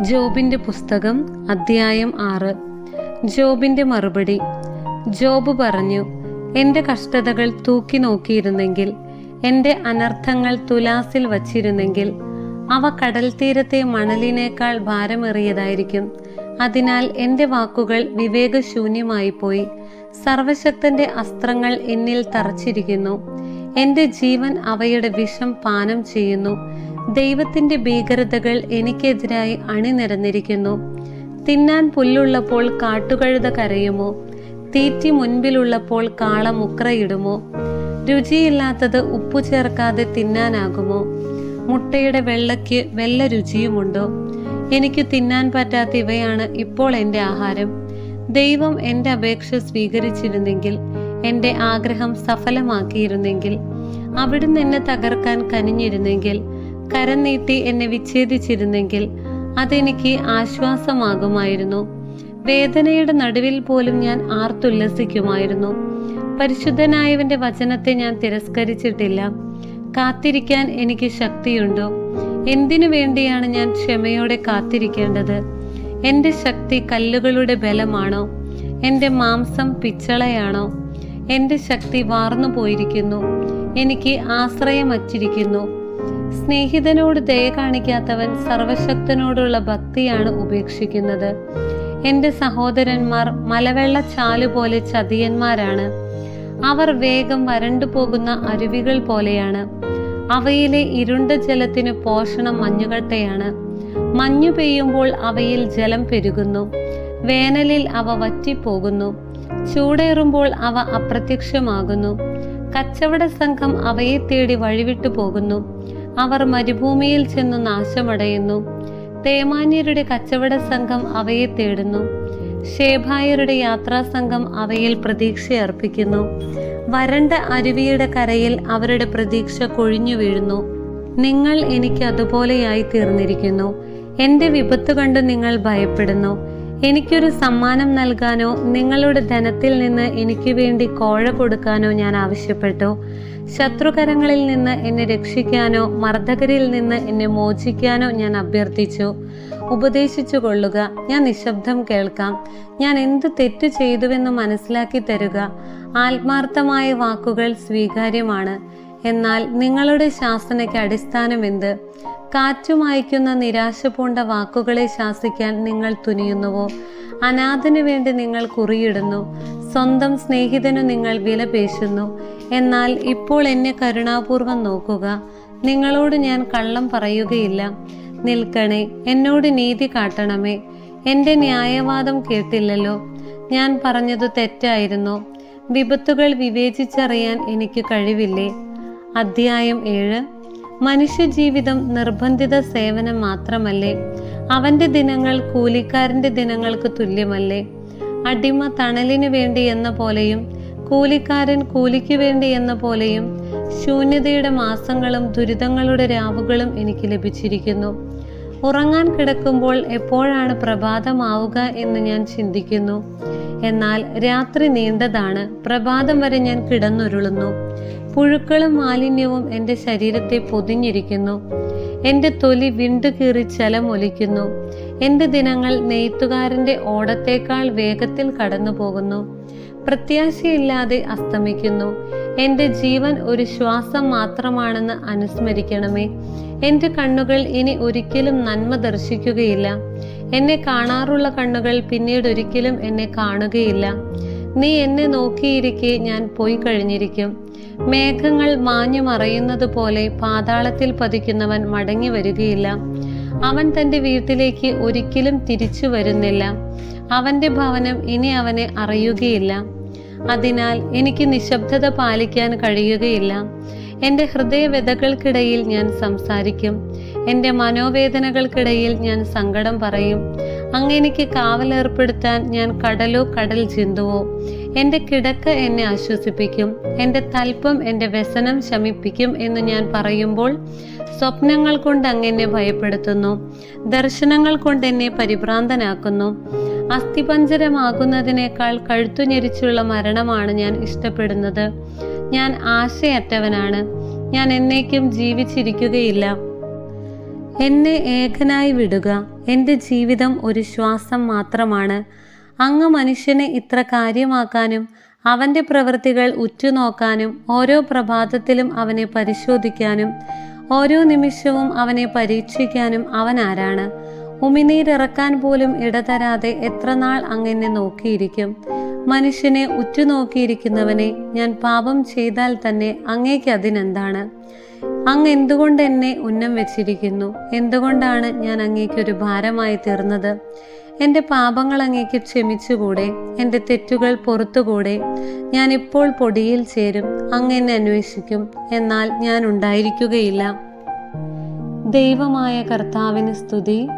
ജോബിന്റെ പുസ്തകം അദ്ധ്യായം ആറ്. ജോബിന്റെ മറുപടി. ജോബ് പറഞ്ഞു എന്റെ കഷ്ടതകൾ തൂക്കി നോക്കിയിരുന്നെങ്കിൽ എന്റെ അനർത്ഥങ്ങൾ തുലാസിൽ വച്ചിരുന്നെങ്കിൽ അവ കടൽ തീരത്തെ മണലിനേക്കാൾ ഭാരമേറിയതായിരിക്കും. അതിനാൽ എന്റെ വാക്കുകൾ വിവേകശൂന്യമായി പോയി. സർവശക്തന്റെ അസ്ത്രങ്ങൾ എന്നിൽ തറച്ചിരിക്കുന്നു. എന്റെ ജീവൻ അവയുടെ വിഷം പാനം ചെയ്യുന്നു. ദൈവത്തിന്റെ ഭീകരതകൾ എനിക്കെതിരായി അണിനിരന്നിരിക്കുന്നു. തിന്നാൻ പുല്ലുള്ളപ്പോൾ കാട്ടുകഴുത കരയുമോ? തീറ്റി മുൻപിലുള്ളപ്പോൾ കാള മുക്രയിടുമോ? രുചിയില്ലാത്തത് ഉപ്പു ചേർക്കാതെ തിന്നാനാകുമോ? മുട്ടയുടെ വെള്ളയ്ക്ക് വെള്ള രുചിയുമുണ്ടോ? എനിക്ക് തിന്നാൻ പറ്റാത്ത ഇവയാണ് ഇപ്പോൾ എന്റെ ആഹാരം. ദൈവം എന്റെ അപേക്ഷ സ്വീകരിച്ചിരുന്നെങ്കിൽ എന്റെ ആഗ്രഹം സഫലമാക്കിയിരുന്നെങ്കിൽ അവിടുന്ന് എന്നെ തകർക്കാൻ കനിഞ്ഞിരുന്നെങ്കിൽ കരം നീട്ടി എന്നെ വിച്ഛേദിച്ചിരുന്നെങ്കിൽ അതെനിക്ക് ആശ്വാസമാകുമായിരുന്നു. വേദനയുടെ നടുവിൽ പോലും ഞാൻ ആർത്തുല്ലസിക്കുമായിരുന്നു. പരിശുദ്ധനായവന്റെ വചനത്തെ ഞാൻ തിരസ്കരിച്ചിട്ടില്ല. കാത്തിരിക്കാൻ എനിക്ക് ശക്തിയുണ്ടോ? എന്തിനു വേണ്ടിയാണ് ഞാൻ ക്ഷമയോടെ കാത്തിരിക്കേണ്ടത്? എന്റെ ശക്തി കല്ലുകളുടെ ബലമാണോ? എന്റെ മാംസം പിച്ചളയാണോ? എന്റെ ശക്തി വാർന്നു പോയിരിക്കുന്നു. എനിക്ക് ആശ്രയമച്ചിരിക്കുന്നു സ്നേഹിതനോട് ദയ കാണിക്കാത്തവൻ സർവശക്തനോടുള്ള ഭക്തിയാണ് ഉപേക്ഷിക്കുന്നത്. എന്റെ സഹോദരന്മാർ മലവെള്ള ചാലു പോലെ ചതിയന്മാരാണ്. അവർ വേഗം വരണ്ടു പോകുന്ന അരുവികൾ പോലെയാണ്. അവയിലെ ഇരുണ്ട ജലത്തിന് പോഷണം മഞ്ഞുകട്ടയാണ്. മഞ്ഞു പെയ്യുമ്പോൾ അവയിൽ ജലം പെരുകുന്നു. വേനലിൽ അവ വറ്റിപ്പോകുന്നു. ചൂടേറുമ്പോൾ അവ അപ്രത്യക്ഷമാകുന്നു. കച്ചവട സംഘം അവയെ തേടി വഴിവിട്ടു പോകുന്നു. അവർ മരുഭൂമിയിൽ ചെന്ന് നാശമടയുന്നു. തേമാന്യരുടെ കച്ചവട സംഘം അവയെ തേടുന്നു. ഷേഭായരുടെ യാത്രാ സംഘം അവയിൽ പ്രതീക്ഷ അർപ്പിക്കുന്നു. വരണ്ട അരുവിയുടെ കരയിൽ അവരുടെ പ്രതീക്ഷ കൊഴിഞ്ഞു വീഴുന്നു. നിങ്ങൾ എനിക്ക് അതുപോലെയായി തീർന്നിരിക്കുന്നു. എന്റെ വിപത്ത് കണ്ട് നിങ്ങൾ ഭയപ്പെടുന്നു. എനിക്കൊരു സമ്മാനം നൽകാനോ നിങ്ങളുടെ ധനത്തിൽ നിന്ന് എനിക്ക് വേണ്ടി കോഴ കൊടുക്കാനോ ഞാൻ ആവശ്യപ്പെട്ടു. ശത്രുകരങ്ങളിൽ നിന്ന് എന്നെ രക്ഷിക്കാനോ മർദ്ദകരിൽ നിന്ന് എന്നെ മോചിക്കാനോ ഞാൻ അഭ്യർത്ഥിച്ചു. ഉപദേശിച്ചു കൊള്ളുക. ഞാൻ നിശബ്ദം കേൾക്കാം. ഞാൻ എന്ത് തെറ്റ് ചെയ്തുവെന്ന് മനസ്സിലാക്കി തരുക. ആത്മാർത്ഥമായ വാക്കുകൾ സ്വീകാര്യമാണ്. എന്നാൽ നിങ്ങളുടെ ശാസനയ്ക്ക് അടിസ്ഥാനം എന്ത് കാറ്റുമായ്ക്കുന്ന നിരാശ പൂണ്ട വാക്കുകളെ ശാസിക്കാൻ നിങ്ങൾ തുനിയുന്നുവോ? അനാഥനു വേണ്ടി നിങ്ങൾ കുറിയിടുന്നു. സ്വന്തം സ്നേഹിതനു നിങ്ങൾ വില പേശുന്നു. എന്നാൽ ഇപ്പോൾ എന്നെ കരുണാപൂർവം നോക്കുക. നിങ്ങളോട് ഞാൻ കള്ളം പറയുകയില്ല. നിൽക്കണേ എന്നോട് നീതി കാട്ടണമേ. എന്റെ ന്യായവാദം കേട്ടില്ലല്ലോ. ഞാൻ പറഞ്ഞത് തെറ്റായിരുന്നു. വിപത്തുകൾ വിവേചിച്ചറിയാൻ എനിക്ക് കഴിവില്ലേ? അധ്യായം ഏഴ്. മനുഷ്യജീവിതം നിർബന്ധിത സേവനം മാത്രമല്ലേ? അവന്റെ ദിനങ്ങൾ കൂലിക്കാരന്റെ ദിനങ്ങൾക്ക് തുല്യമല്ലേ? അടിമ തണലിനു വേണ്ടി എന്ന പോലെയും കൂലിക്കാരൻ കൂലിക്ക് വേണ്ടി എന്ന പോലെയും ശൂന്യതയുടെ മാസങ്ങളും ദുരിതങ്ങളുടെ രാവുകളും എനിക്ക് ലഭിച്ചിരിക്കുന്നു. ഉറങ്ങാൻ കിടക്കുമ്പോൾ എപ്പോഴാണ് പ്രഭാതമാവുക എന്ന് ഞാൻ ചിന്തിക്കുന്നു. എന്നാൽ രാത്രി നീണ്ടതാണ് പ്രഭാതം വരെ ഞാൻ കിടന്നുരുളുന്നു. പുഴുക്കളും മാലിന്യവും എന്റെ ശരീരത്തെ പൊതിഞ്ഞിരിക്കുന്നു. എന്റെ തൊലി വിണ്ടുകീറി ചലമൊലിക്കുന്നു എന്റെ ദിനങ്ങൾ നെയ്ത്തുകാരന്റെ ഓടത്തേക്കാൾ വേഗത്തിൽ കടന്നു പോകുന്നു പ്രത്യാശയില്ലാതെ അസ്തമിക്കുന്നു. എന്റെ ജീവൻ ഒരു ശ്വാസം മാത്രമാണെന്ന് അനുസ്മരിക്കണമേ. എന്റെ കണ്ണുകൾ ഇനി ഒരിക്കലും നന്മ ദർശിക്കുകയില്ല. എന്നെ കാണാറുള്ള കണ്ണുകൾ പിന്നീട് ഒരിക്കലും എന്നെ കാണുകയില്ല. നീ എന്നെ നോക്കിയിരിക്കെ ഞാൻ പോയി കഴിഞ്ഞിരിക്കും. മേഘങ്ങൾ മാഞ്ഞു മറയുന്നത് പോലെ പാതാളത്തിൽ പതിക്കുന്നവൻ മടങ്ങി വരികയില്ല. അവൻ തന്റെ വീട്ടിലേക്ക് ഒരിക്കലും തിരിച്ചു വരുന്നില്ല. അവന്റെ ഭവനം ഇനി അവനെ അറിയുകയില്ല. അതിനാൽ എനിക്ക് നിശബ്ദത പാലിക്കാൻ കഴിയുകയില്ല. എന്റെ ഹൃദയവ്യതകൾക്കിടയിൽ ഞാൻ സംസാരിക്കും. എന്റെ മനോവേദനകൾക്കിടയിൽ ഞാൻ സങ്കടം പറയും. അങ്ങ് എനിക്ക് കാവലേർപ്പെടുത്താൻ ഞാൻ കടലോ കടൽ ചിന്തുവോ? എന്റെ കിടക്ക എന്നെ ആശ്വസിപ്പിക്കും എന്റെ തൽപ്പം എന്റെ വ്യസനം ശമിപ്പിക്കും എന്ന് ഞാൻ പറയുമ്പോൾ സ്വപ്നങ്ങൾ കൊണ്ട് അങ്ങെന്നെ ഭയപ്പെടുത്തുന്നു ദർശനങ്ങൾ കൊണ്ട് എന്നെ പരിഭ്രാന്തനാക്കുന്നു. അസ്ഥിപഞ്ചരമാകുന്നതിനേക്കാൾ കഴുത്തുഞെരിച്ചുള്ള മരണമാണ് ഞാൻ ഇഷ്ടപ്പെടുന്നത്. ഞാൻ ആശയറ്റവനാണ്. ഞാൻ എന്നേക്കും ജീവിച്ചിരിക്കുകയില്ല. എന്നെ ഏകനായി വിടുക. എന്റെ ജീവിതം ഒരു ശ്വാസം മാത്രമാണ്. അങ്ങ് മനുഷ്യനെ ഇത്ര കാര്യമാക്കാനും അവന്റെ പ്രവൃത്തികൾ ഉറ്റുനോക്കാനും ഓരോ പ്രഭാതത്തിലും അവനെ പരിശോധിക്കാനും ഓരോ നിമിഷവും അവനെ പരീക്ഷിക്കാനും അവൻ ആരാണ്? ഉമിനീരിറക്കാൻ പോലും ഇടതരാതെ എത്ര നാൾ അങ്ങനെ നോക്കിയിരിക്കും? മനുഷ്യനെ ഉറ്റുനോക്കിയിരിക്കുന്നവനെ ഞാൻ പാപം ചെയ്താൽ തന്നെ അങ്ങേക്ക് അതിനെന്താണ്? അങ്ങ് എന്തുകൊണ്ട് എന്നെ ഉന്നം വെച്ചിരിക്കുന്നു? എന്തുകൊണ്ടാണ് ഞാൻ അങ്ങേക്കൊരു ഭാരമായി തീർന്നത്? എന്റെ പാപങ്ങൾ അങ്ങേക്ക് ക്ഷമിച്ചുകൂടെ? എന്റെ തെറ്റുകൾ പുറത്തുകൂടെ? ഞാൻ ഇപ്പോൾ പൊടിയിൽ ചേരും അങ്ങ് എന്നെ അന്വേഷിക്കും എന്നാൽ ഞാൻ ഉണ്ടായിരിക്കുകയില്ല. ദൈവമായ കർത്താവിന് സ്തുതി.